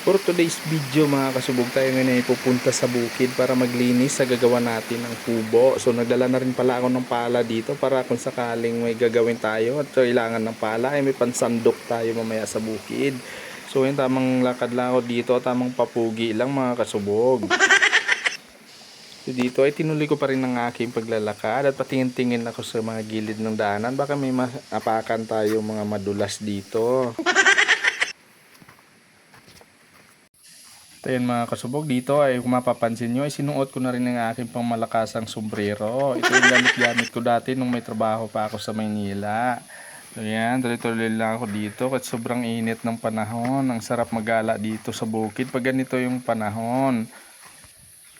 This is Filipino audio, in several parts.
For today's video mga kasubog tayo ngayon ay pupunta sa bukid para maglinis sa gagawa natin ng kubo. So nagdala na rin pala ako ng pala dito para kung sakaling may gagawin tayo at kailangan ng pala ay may pansandok tayo mamaya sa bukid. So yun tamang lakad lang ako dito, tamang papugi lang mga kasubog. So dito ay tinuloy ko pa rin ang aking paglalakad at patingin-tingin ako sa mga gilid ng daanan. Baka may maapakan tayo mga madulas dito. Ito yun mga kasubog dito ay kung mapapansin nyo ay sinuot ko na rin ang aking pangmalakasang sombrero. Ito yung gamit-gamit ko dati nung may trabaho pa ako sa Maynila. So yan, tuloy-tuloy lang ako dito kasi sobrang init ng panahon. Ang sarap magala dito sa bukid pag ganito yung panahon.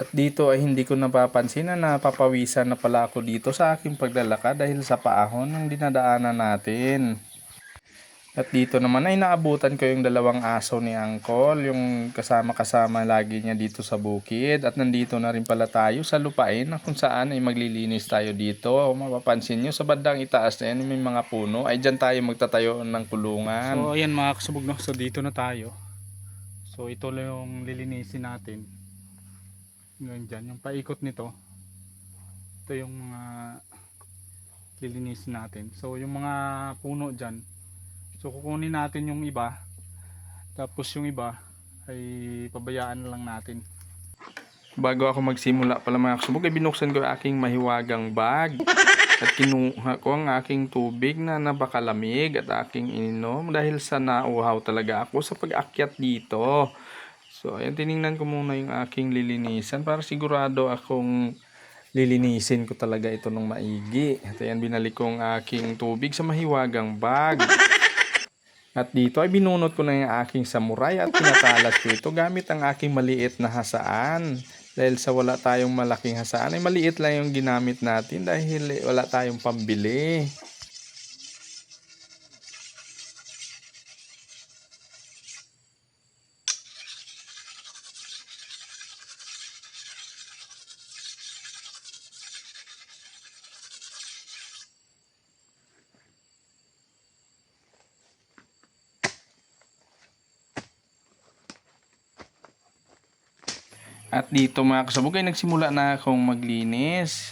At dito ay hindi ko napapansin na napapawisan na pala ako dito sa aking paglalakad dahil sa paahon ng dinadaanan natin. At dito naman ay naabutan ko yung dalawang aso ni Angkol, yung kasama-kasama lagi niya dito sa bukid. At nandito na rin pala tayo sa lupain na kung saan ay maglilinis tayo dito. Kung mapapansin nyo, sa bandang itaas na yan may mga puno, ay dyan tayo magtatayo ng kulungan. So ayan mga kasubog no. So dito na tayo. So ito lang yung lilinisin natin. Ngayon dyan. Yung paikot nito. Ito yung mga lilinisin natin. So yung mga puno dyan. So kukunin natin yung iba. Tapos yung iba ay pabayaan na lang natin. Bago ako magsimula pala mga kasubog, ay binuksan ko aking mahiwagang bag. At kinuha ko ang aking tubig na napakalamig at aking ininom dahil sa nauhaw talaga ako sa pag-akyat dito. So, ayan, tiningnan ko muna yung aking lilinisan para sigurado akong lilinisin ko talaga ito ng maigi. At ayan, binalik ko ang aking tubig sa mahiwagang bag. At dito ay binunot ko na yung aking samurai at pinatalas ko ito gamit ang aking maliit na hasaan. Dahil sa wala tayong malaking hasaan ay maliit lang yung ginamit natin dahil wala tayong pambili. At dito mga kasabog ay nagsimula na akong maglinis.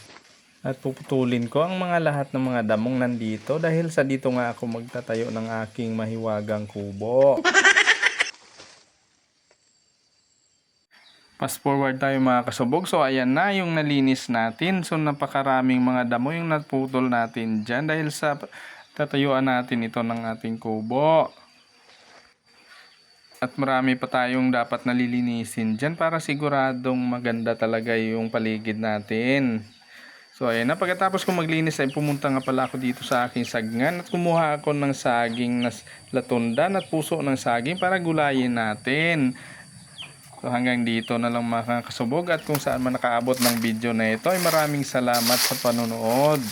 At puputulin ko ang mga lahat ng mga damong nandito dahil sa dito nga ako magtatayo ng aking mahiwagang kubo. Fast forward tayo mga kasabog. So ayan na yung nalinis natin. So napakaraming mga damo yung naputol natin dyan dahil sa tatayuan natin ito ng ating kubo. At marami pa tayong dapat nalilinisin dyan para siguradong maganda talaga yung paligid natin. So ayan na, pagkatapos ko maglinis ay pumunta nga pala ako dito sa aking sagnan at kumuha ako ng saging na latundan at puso ng saging para gulayin natin. So hanggang dito na lang mga kasubog at kung saan man nakaabot ng video na ito ay maraming salamat sa panonood.